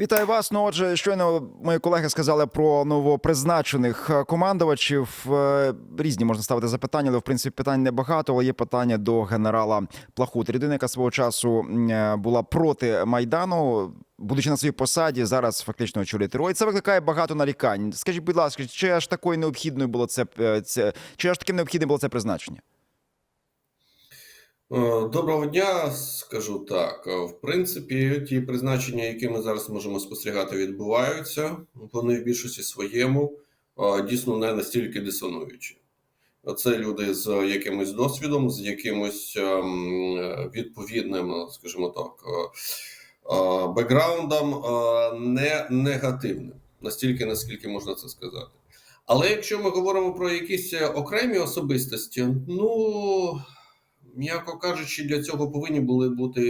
Вітаю вас. Ну, отже, щойно мої колеги сказали про новопризначених е, командувачів. Е, Різні можна ставити запитання, але в принципі питань небагато. Але є питання до генерала Плахути. Людина, яка свого часу е, була проти майдану, будучи на своїй посаді, зараз фактично очолює ТРО. Це викликає багато нарікань. Скажіть, будь ласка, чи аж такою необхідною було це, це чи аж таким необхідним було це призначення? Е, Доброго дня, скажу так. Е, В принципі, ті призначення, які ми зараз можемо спостерігати, відбуваються. Вони в більшості своєму е, дійсно не настільки дисонуючі. Це люди з якимось досвідом, з якимось ем, відповідним, скажімо так, бекграундом, не негативним, настільки, наскільки можна це сказати. Але якщо ми говоримо про якісь окремі особистості, ну м'яко кажучи, для цього повинні були бути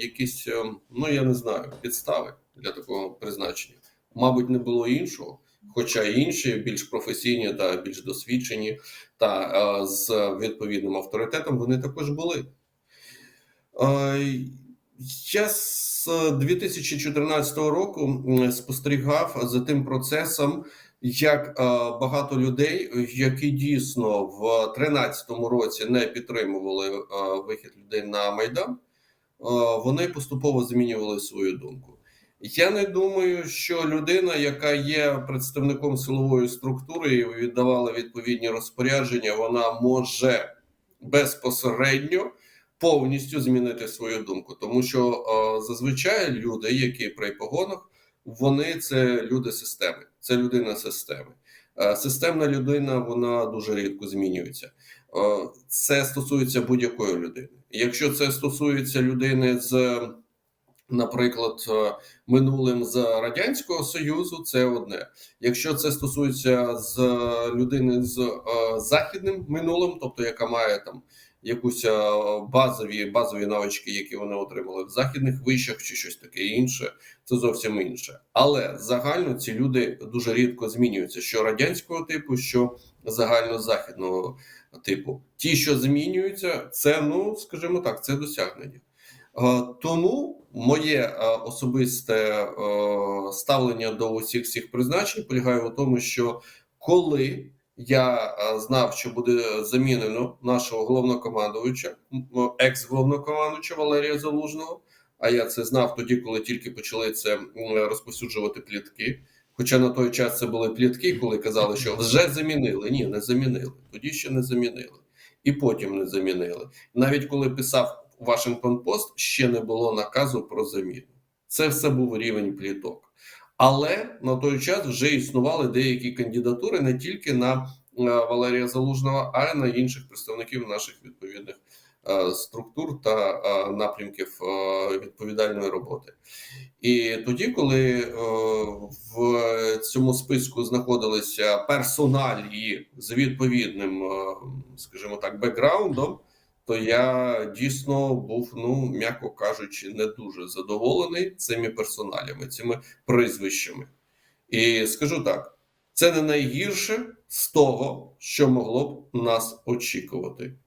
якісь, е, ну я не знаю, підстави для такого призначення. Мабуть, не було іншого. Хоча інші більш професійні та більш досвідчені та е, з відповідним авторитетом вони також були. Е, я з 2014 року спостерігав за тим процесом, як е, багато людей, які дійсно в 2013 році не підтримували е, вихід людей на майдан, е, вони поступово змінювали свою думку. Я не думаю, що людина, яка є представником силової структури і віддавала відповідні розпорядження, вона може безпосередньо повністю змінити свою думку, тому що зазвичай люди, які при погонах, вони це люди системи, це людина системи. Е, Системна людина вона дуже рідко змінюється. Е, Це стосується будь-якої людини. Якщо це стосується людини з, наприклад, е, минулим з радянського союзу, це одне. Якщо це стосується з людини з західним минулим, тобто яка має там якусь е, базові базові навички, які вони отримали в західних вишах, чи щось таке інше, це зовсім інше. Але загально ці люди дуже рідко змінюються: що радянського типу, що загальнозахідного типу. Ті, що змінюються, це ну скажімо так, це досягнення. Е, Тому моє е, особисте ставлення до усіх цих призначень полягає у тому, що коли я е, знав, що буде замінено нашого головнокомандувача, екс-головнокомандувача Валерія Залужного. А я це знав тоді, коли тільки почали це розповсюджувати плітки. Хоча на той час це були плітки, коли казали, що вже замінили. Ні, не замінили. Тоді ще не замінили, і потім не замінили. Навіть коли писав Вашингтон Пост, ще не було наказу про заміну. Це все був рівень пліток. Але на той час вже існували деякі кандидатури не тільки на е, Валерія Залужного, а й на інших представників наших відповідних е, структур та е, напрямків відповідальної роботи. І тоді, коли в цьому списку знаходилися персоналії з відповідним, скажімо так, бекграундом, то я дійсно був, ну м'яко кажучи, не дуже задоволений цими персоналями, цими прізвищами. І скажу так: це не найгірше з того, що могло б нас очікувати.